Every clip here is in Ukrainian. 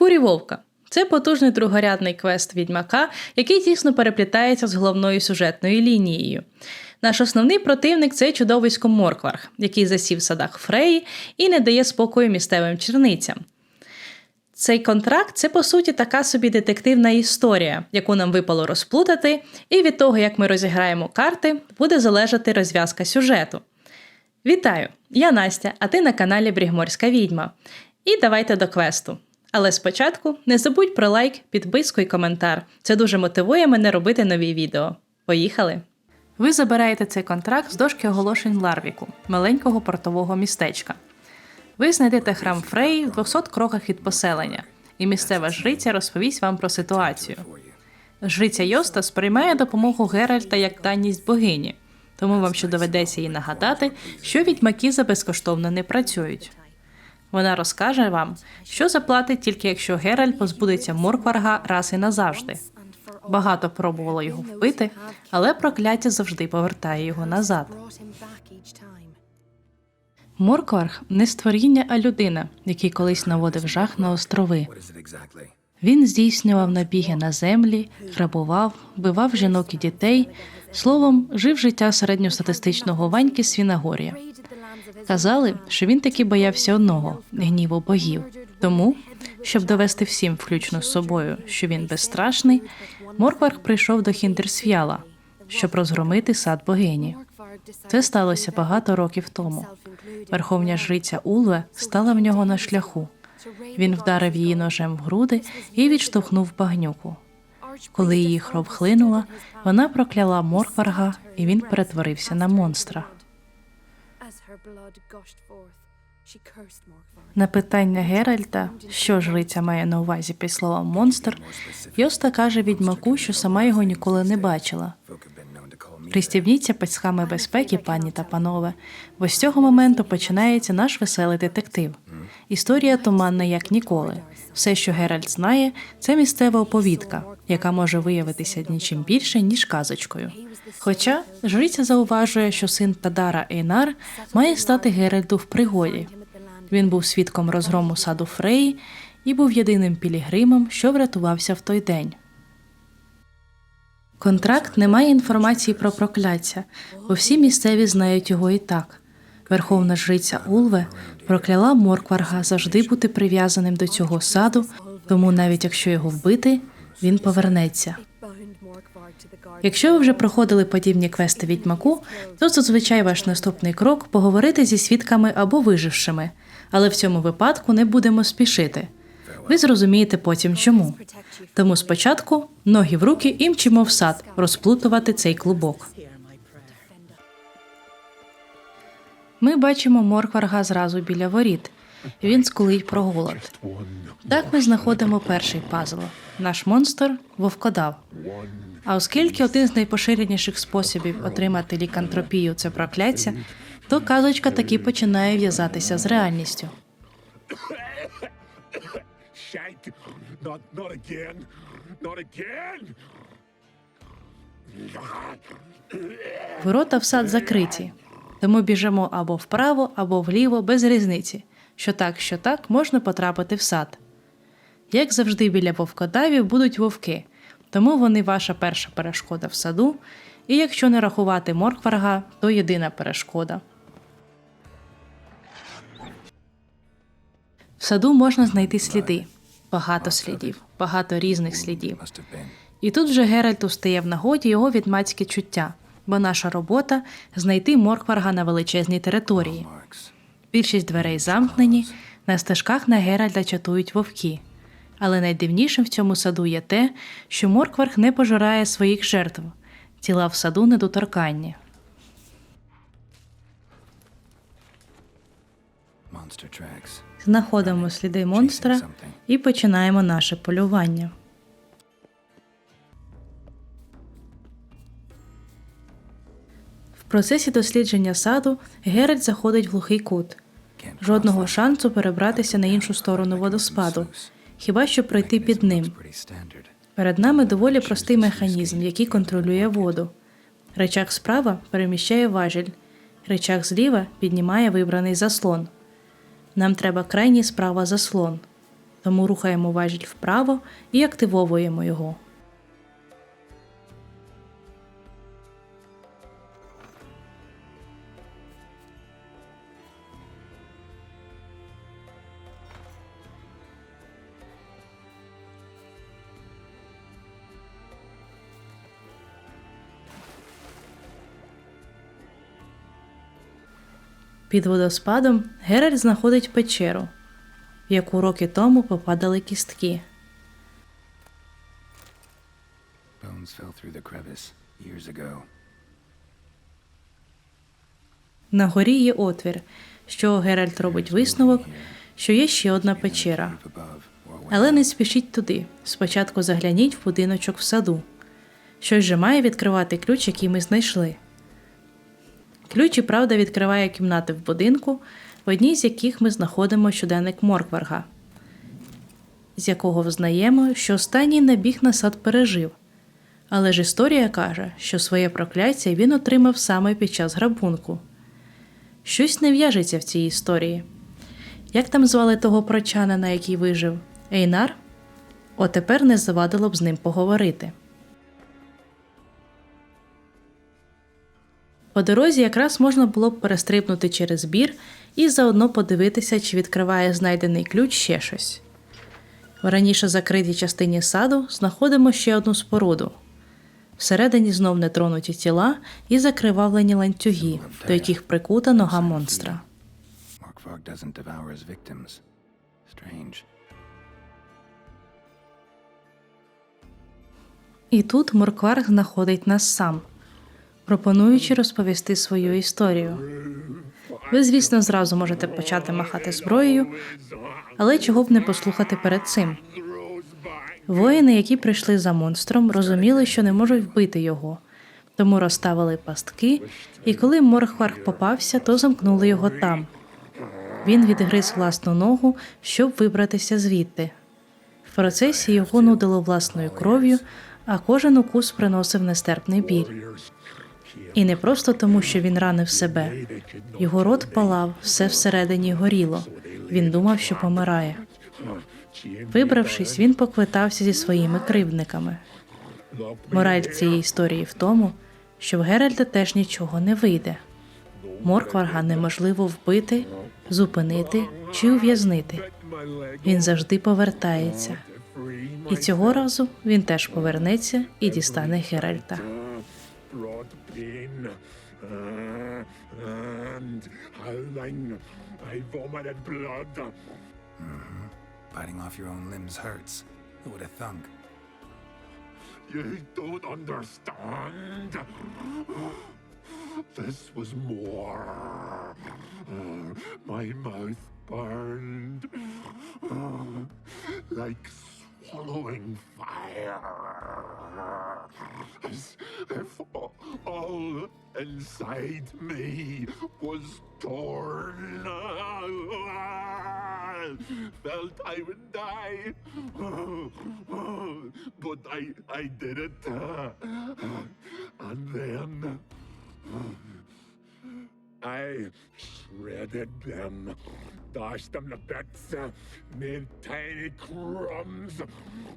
шкурі вовка. Це потужний другорядний квест відьмака, який тісно переплітається з головною сюжетною лінією. Наш основний противник це чудовисько Моркварг, який засів в садах Фреї і не дає спокою місцевим черницям. Цей контракт це по суті така собі детективна історія, яку нам випало розплутати, і від того, як ми розіграємо карти, буде залежати розв'язка сюжету. Вітаю! Я Настя, а ти на каналі Брігморська Відьма. І давайте до квесту. Але спочатку не забудь про лайк, підписку і коментар. Це дуже мотивує мене робити нові відео. Поїхали! Ви забираєте цей контракт з дошки оголошень Ларвіку, маленького портового містечка. Ви знайдете храм Фреї в 200 кроках від поселення, і місцева жриця розповість вам про ситуацію. Жриця Йоста сприймає допомогу Геральта як даність богині, тому вам ще доведеться їй нагадати, що відьмаки за безкоштовно не працюють. Вона розкаже вам, що заплатить тільки якщо Геральт позбудеться Моркварга раз і назавжди. Багато пробувало його вбити, але прокляття завжди повертає його назад. Моркварг не створіння, а людина, який колись наводив жах на острови. Він здійснював набіги на землі, грабував, вбивав жінок і дітей. Словом, жив життя середньостатистичного ваньки Свінагорія. Казали, що він таки боявся одного гніву богів. Тому, щоб довести всім, включно з собою, що він безстрашний, Моркварг прийшов до Хіндерсф'яла, щоб розгромити сад богині. Це сталося багато років тому. Верховня жриця Улве стала в нього на шляху. Він вдарив її ножем в груди і відштовхнув багнюку. Коли її кров хлинула, вона прокляла Моркварга, і він перетворився на монстра. На питання Геральта, що жриця має на увазі під словом монстр, Йоста каже відьмаку, що сама його ніколи не бачила. Пристібніться пасхами безпеки, пані та панове, бо з цього моменту починається наш веселий детектив. Історія туманна як ніколи. Все, що Геральт знає, це місцева оповідка, яка може виявитися нічим більше, ніж казочкою. Хоча жриця зауважує, що син Тадара Ейнар має стати Геральту в пригоді. Він був свідком розгрому саду Фреї і був єдиним пілігримом, що врятувався в той день. Контракт не має інформації про прокляття, бо всі місцеві знають його і так. Верховна жриця Улве прокляла Моркварга завжди бути прив'язаним до цього саду, тому навіть якщо його вбити, він повернеться. Якщо ви вже проходили подібні квести відьмаку, то зазвичай ваш наступний крок поговорити зі свідками або вижившими, але в цьому випадку не будемо спішити. Ви зрозумієте потім чому. Тому спочатку ноги в руки і мчимо в сад розплутувати цей клубок. Ми бачимо Моркварга зразу біля воріт. Він скулить про голод. Так ми знаходимо перший пазл. Наш монстр вовкодав. А оскільки один з найпоширеніших способів отримати лікантропію це прокляття, то казочка таки починає в'язатися з реальністю. Ворота в сад закриті, тому біжимо або вправо, або вліво, без різниці. Що так, що так, можна потрапити в сад. Як завжди, біля вовкодавів будуть вовки, тому вони ваша перша перешкода в саду, і якщо не рахувати моркварга, то єдина перешкода. В саду можна знайти сліди. Багато слідів, багато різних слідів. І тут вже Геральту стає в нагоді його відмацьке чуття, бо наша робота знайти Моркварга на величезній території. Більшість дверей замкнені, на стежках на Геральта чатують вовки. Але найдивнішим в цьому саду є те, що Моркварг не пожирає своїх жертв. Тіла в саду недоторканні. Знаходимо сліди монстра і починаємо наше полювання. Процесі дослідження саду Геральт заходить в глухий кут. Жодного шансу перебратися на іншу сторону водоспаду, хіба що пройти під ним. Перед нами доволі простий механізм, який контролює воду. Речах справа переміщає важіль, речах зліва піднімає вибраний заслон. Нам треба крайній справа заслон. тому рухаємо важіль вправо і активовуємо його. Під водоспадом Геральт знаходить печеру, в яку роки тому попадали кістки. На горі є отвір, що Геральт робить висновок, що є ще одна печера. Але не спішіть туди. Спочатку загляніть в будиночок в саду. Щось же має відкривати ключ, який ми знайшли. Ключ і правда відкриває кімнати в будинку, в одній з яких ми знаходимо щоденник Моркварга, з якого взнаємо, що останній набіг на сад пережив. Але ж історія каже, що своє прокляття він отримав саме під час грабунку. Щось не в'яжеться в цій історії. Як там звали того прочанина, який вижив? Ейнар? От тепер не завадило б з ним поговорити. По дорозі якраз можна було б перестрибнути через бір і заодно подивитися, чи відкриває знайдений ключ ще щось. В раніше закритій частині саду знаходимо ще одну споруду. Всередині знов нетронуті тіла і закривавлені ланцюги, до яких прикута нога монстра. І тут Моркварг знаходить нас сам, пропонуючи розповісти свою історію. Ви, звісно, зразу можете почати махати зброєю, але чого б не послухати перед цим. Воїни, які прийшли за монстром, розуміли, що не можуть вбити його, тому розставили пастки, і коли Моркварг попався, то замкнули його там. Він відгриз власну ногу, щоб вибратися звідти. В процесі його нудило власною кров'ю, а кожен укус приносив нестерпний біль. І не просто тому, що він ранив себе. Його рот палав, все всередині горіло. Він думав, що помирає. Вибравшись, він поквитався зі своїми кривдниками. Мораль цієї історії в тому, що в Геральта теж нічого не вийде. Моркварга неможливо вбити, зупинити чи ув'язнити. Він завжди повертається. І цього разу він теж повернеться і дістане Геральта. Pain. Uh, and howling. I vomited blood. Biting off your own limbs hurts. Who would have thunk? You don't understand. This was more. Uh, my mouth burned. Uh, like swallowing fire. As if all inside me was torn. Felt I would die. But I, I did it. And then. I shredded them, dashed them to bits, uh, made tiny crumbs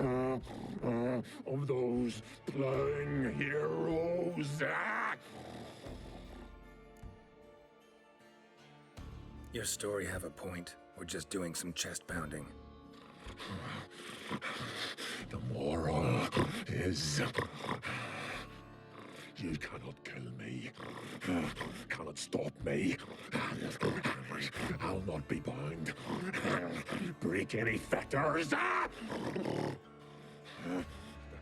uh, uh, of those plowing heroes. Ah! Your story have a point. We're just doing some chest pounding. The moral is you cannot kill me, cannot stop me. I'll not be bound. Break any fetters. The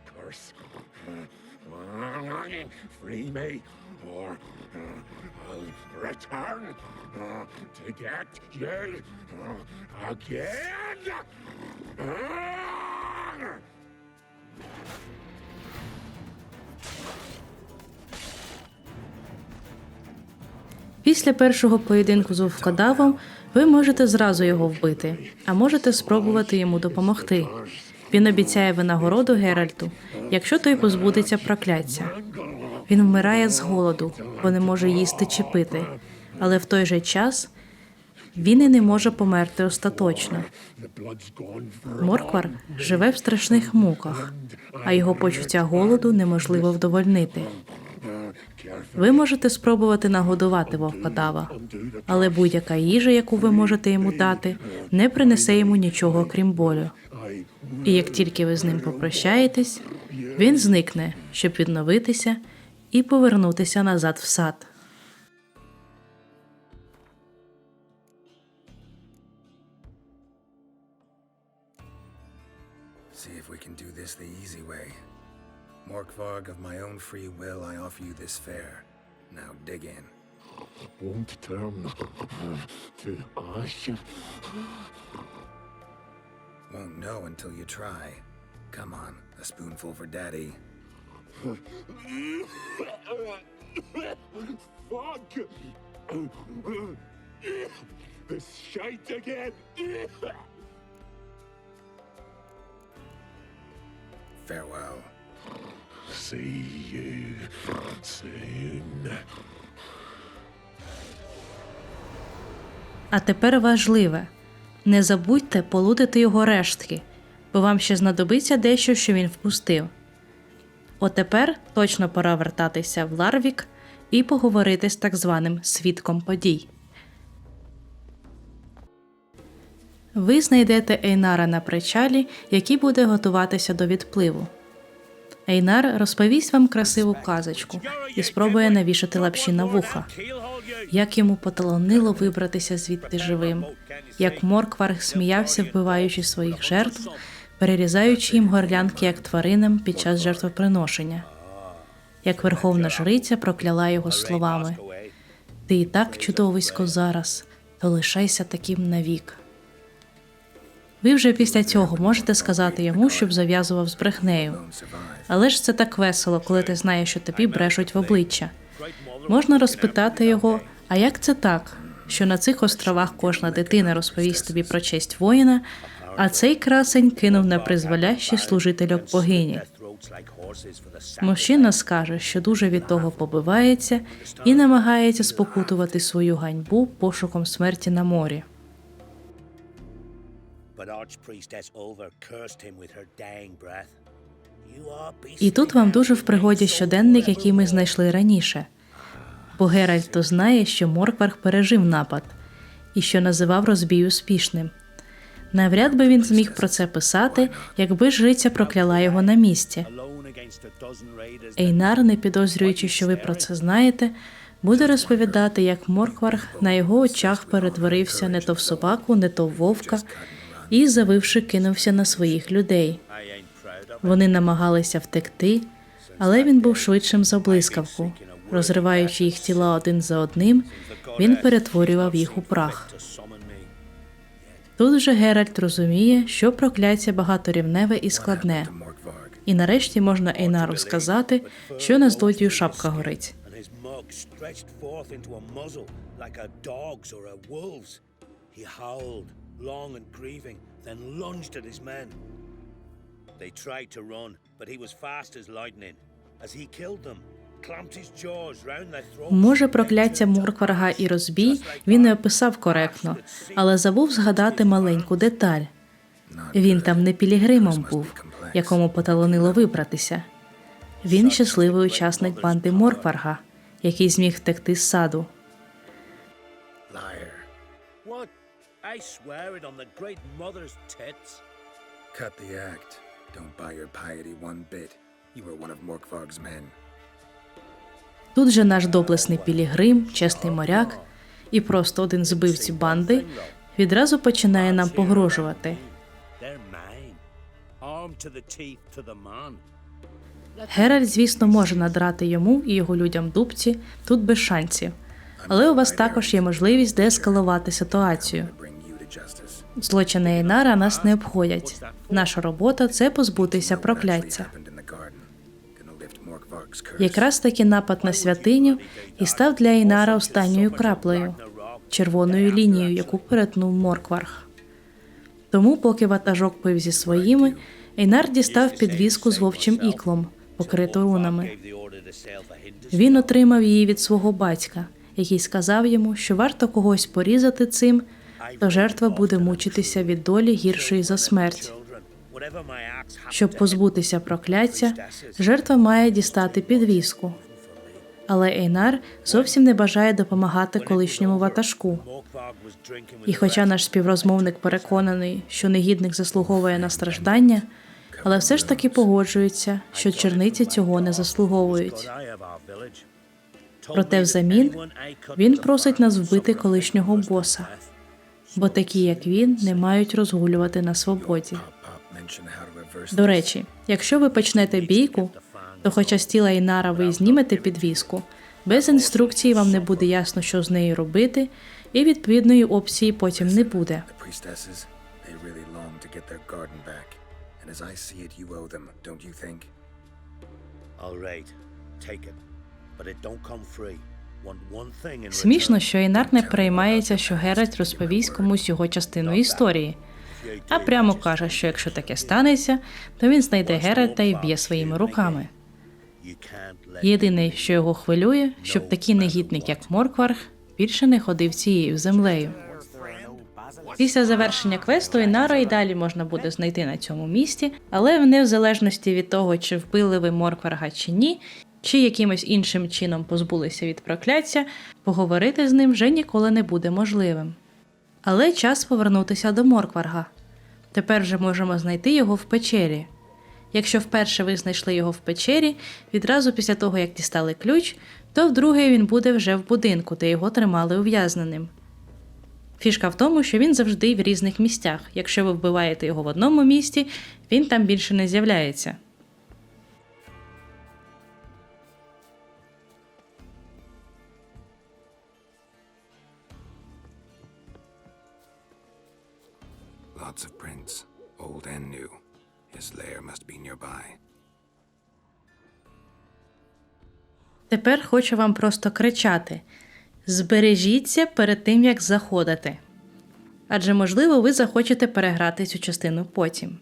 curse. Free me, or I'll return to get you again. Після першого поєдинку з вовкодавом ви можете зразу його вбити, а можете спробувати йому допомогти. Він обіцяє винагороду Геральту, якщо той позбудеться прокляття. Він вмирає з голоду, бо не може їсти чи пити, але в той же час він і не може померти остаточно. Морквар живе в страшних муках, а його почуття голоду неможливо вдовольнити. Ви можете спробувати нагодувати вовкодава, але будь-яка їжа, яку ви можете йому дати, не принесе йому нічого крім болю. І як тільки ви з ним попрощаєтесь, він зникне, щоб відновитися і повернутися назад в сад. Of my own free will, I offer you this fare. Now dig in. won't turn to ash. Won't know until you try. Come on, a spoonful for Daddy. Fuck! This shite again! Farewell. You soon. А тепер важливе не забудьте полудити його рештки, бо вам ще знадобиться дещо, що він впустив. Отепер точно пора вертатися в Ларвік і поговорити з так званим свідком подій. Ви знайдете Ейнара на причалі, який буде готуватися до відпливу. Ейнар розповість вам красиву казочку і спробує навішати лапші на вуха. Як йому поталонило вибратися звідти живим, як Моркварг сміявся, вбиваючи своїх жертв, перерізаючи їм горлянки як тваринам під час жертвоприношення, як верховна жриця прокляла його словами: Ти і так чудовисько зараз, то лишайся таким навік. Ви вже після цього можете сказати йому, щоб зав'язував з брехнею. Але ж це так весело, коли ти знаєш, що тобі брешуть в обличчя. Можна розпитати його, а як це так, що на цих островах кожна дитина розповість тобі про честь воїна, а цей красень кинув на призволяще служительок богині. Мужчина скаже, що дуже від того побивається і намагається спокутувати свою ганьбу пошуком смерті на морі. But Archpriestess Ulver cursed him with her dying breath. І тут вам дуже в пригоді щоденник, який ми знайшли раніше. Бо Геральт то знає, що Моркварг пережив напад і що називав розбій успішним. Навряд би він зміг про це писати, якби жриця прокляла його на місці. Ейнар, не підозрюючи, що ви про це знаєте, буде розповідати, як Моркварг на його очах перетворився не то в собаку, не то в вовка, і, завивши, кинувся на своїх людей. Вони намагалися втекти, але він був швидшим за блискавку. Розриваючи їх тіла один за одним, він перетворював їх у прах. Тут же Геральт розуміє, що прокляття багаторівневе і складне, і нарешті можна Ейнару сказати, що на злодію шапка горить. And his mug stretched forth into a muzzle like a dog's or a wolf's. He howled, long and grieving, then lunged at his men. They tried to run, but he was fast as lightning. As he killed them, clamped his jaws round their throats. Може, прокляття Моркварга і розбій він не описав коректно, але забув згадати маленьку деталь. Він там не пілігримом був, якому поталонило вибратися. Він щасливий учасник банди Моркварга, який зміг втекти з саду. I swear it on the great mother's tits. Cut the act. Don't buy your piety one bit. You were one of Morkvarg's men. Тут же наш доблесний пілігрим, чесний моряк і просто один з збивців банди відразу починає нам погрожувати. Геральт, звісно, може надрати йому і його людям дубці тут без шансів. Але у вас також є можливість деескалувати ситуацію. Злочини Ейнара нас не обходять. Наша робота це позбутися прокляття. Якраз таки напад на святиню і став для Ейнара останньою краплею, червоною лінією, яку перетнув Моркварг. Тому, поки ватажок пив зі своїми, Ейнар дістав підвіску з вовчим іклом, покриту рунами. Він отримав її від свого батька, який сказав йому, що варто когось порізати цим, то жертва буде мучитися від долі гіршої за смерть. Щоб позбутися прокляття, жертва має дістати підвіску. Але Ейнар зовсім не бажає допомагати колишньому ватажку. І хоча наш співрозмовник переконаний, що негідник заслуговує на страждання, але все ж таки погоджується, що черниці цього не заслуговують. Проте взамін він просить нас вбити колишнього боса, бо такі, як він, не мають розгулювати на свободі. До речі, якщо ви почнете бійку, то хоча з тіла Інара ви знімете підвіску, без інструкції вам не буде ясно, що з нею робити, і відповідної опції потім не буде. All right, take it. But it don't come free. Смішно, що Інар не переймається, що Геральт розповість комусь його частину історії, а прямо каже, що якщо таке станеться, то він знайде Геральта і вб'є своїми руками. Єдине, що його хвилює, щоб такий негідник, як Моркварг, більше не ходив цією землею. Після завершення квесту Інара і далі можна буде знайти на цьому місці, але не в залежності від того, чи вбили ви Моркварга чи ні, чи якимось іншим чином позбулися від прокляття, поговорити з ним вже ніколи не буде можливим. Але час повернутися до Моркварга. Тепер вже можемо знайти його в печері. Якщо вперше ви знайшли його в печері, відразу після того, як дістали ключ, то вдруге він буде вже в будинку, де його тримали ув'язненим. Фішка в тому, що він завжди в різних місцях. Якщо ви вбиваєте його в одному місці, він там більше не з'являється. Lots of prints, old and new. His lair must be nearby. Тепер хочу вам просто кричати: збережіться перед тим, як заходити. Адже, можливо, ви захочете переграти цю частину потім.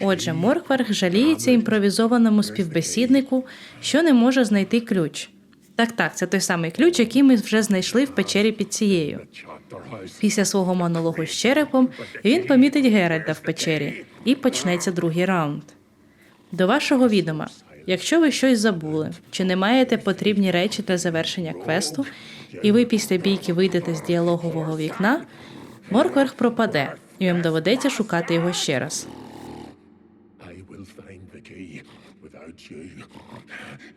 Отже, Моркварг жаліється імпровізованому співбесіднику, що не може знайти ключ. Так, так, це той самий ключ, який ми вже знайшли в печері під цією. Після свого монологу з черепом він помітить Геральда в печері і почнеться другий раунд. До вашого відома, якщо ви щось забули чи не маєте потрібні речі для завершення квесту, і ви після бійки вийдете з діалогового вікна, Моркверг пропаде, і вам доведеться шукати його ще раз. Without you.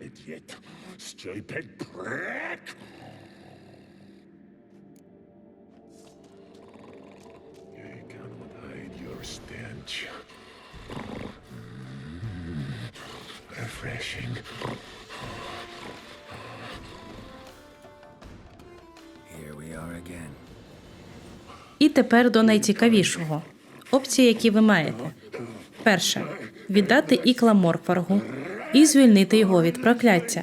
Idiot. Stupid prick. You cannot hide your stench. Refreshing. І тепер до найцікавішого опції, які ви маєте. Перше віддати ікла Моркваргу і звільнити його від прокляття.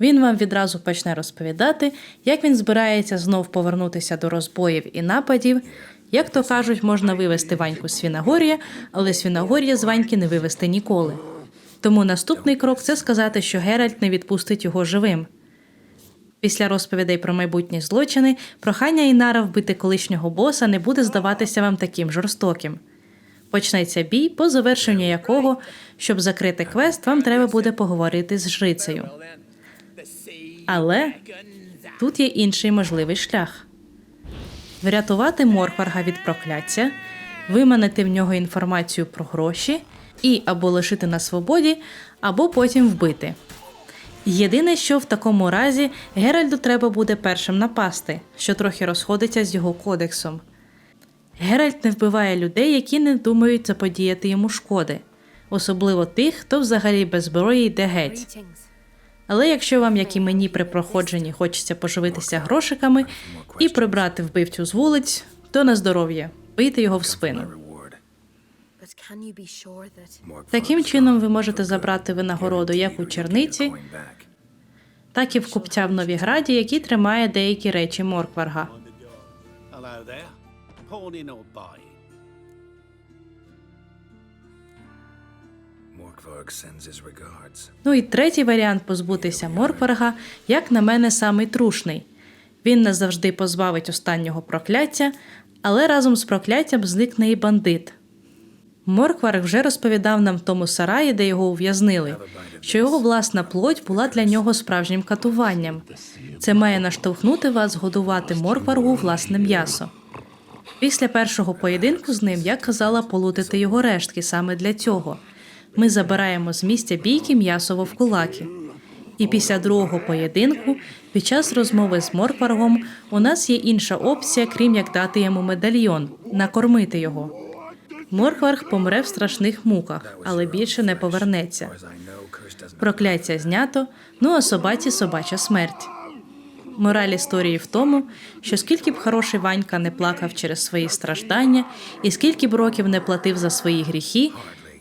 Він вам відразу почне розповідати, як він збирається знов повернутися до розбоїв і нападів. Як то кажуть, можна вивести Ваньку з Свінагорія, але Свінагорія з Ваньки не вивести ніколи. Тому наступний крок це сказати, що Геральт не відпустить його живим. Після розповідей про майбутні злочини, прохання Інара вбити колишнього боса не буде здаватися вам таким жорстоким. Почнеться бій, по завершенню якого, щоб закрити квест, вам треба буде поговорити з жрицею. Але тут є інший можливий шлях: врятувати Моркварга від прокляття, виманити в нього інформацію про гроші і або лишити на свободі, або потім вбити. Єдине, що в такому разі Геральду треба буде першим напасти, що трохи розходиться з його кодексом. Геральт не вбиває людей, які не думають заподіяти йому шкоди, особливо тих, хто взагалі без зброї йде геть. Але якщо вам, як і мені при проходженні, хочеться поживитися грошиками і прибрати вбивцю з вулиць, то на здоров'я, бийте його в спину. Таким чином ви можете забрати винагороду як у черниці, так і в купця в Новіграді, який тримає деякі речі Моркварга. Ну і третій варіант позбутися Моркварга, як на мене, самий трушний. Він назавжди позбавить останнього прокляття, але разом з прокляттям зникне і бандит. Моркварк вже розповідав нам в тому сараї, де його ув'язнили, що його власна плоть була для нього справжнім катуванням. Це має наштовхнути вас годувати Моркваргу власне м'ясо. Після першого поєдинку з ним я казала полутити його рештки саме для цього. Ми забираємо з місця бійки м'ясо вовкулаки. І після другого поєдинку, під час розмови з Моркваргом, у нас є інша опція, крім як дати йому медальйон накормити його. Моркварг помре в страшних муках, але більше не повернеться. Прокляття знято, ну а собаці собача смерть. Мораль історії в тому, що скільки б хороший Ванька не плакав через свої страждання, і скільки б років не платив за свої гріхи,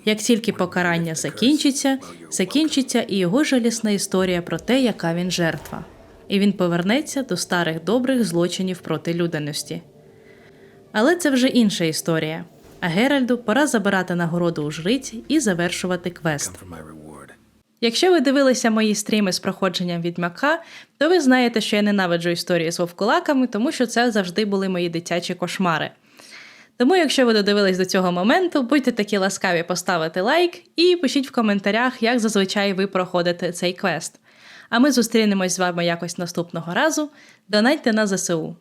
як тільки покарання закінчиться, закінчиться і його жалісна історія про те, яка він жертва. І він повернеться до старих добрих злочинів проти людяності. Але це вже інша історія. А Геральду пора забирати нагороду у жриці і завершувати квест. Якщо ви дивилися мої стріми з проходженням відьмака, то ви знаєте, що я ненавиджу історії з вовкулаками, тому що це завжди були мої дитячі кошмари. Тому, якщо ви додивились до цього моменту, будьте такі ласкаві поставити лайк і пишіть в коментарях, як зазвичай ви проходите цей квест. А ми зустрінемось з вами якось наступного разу. Донайте на ЗСУ.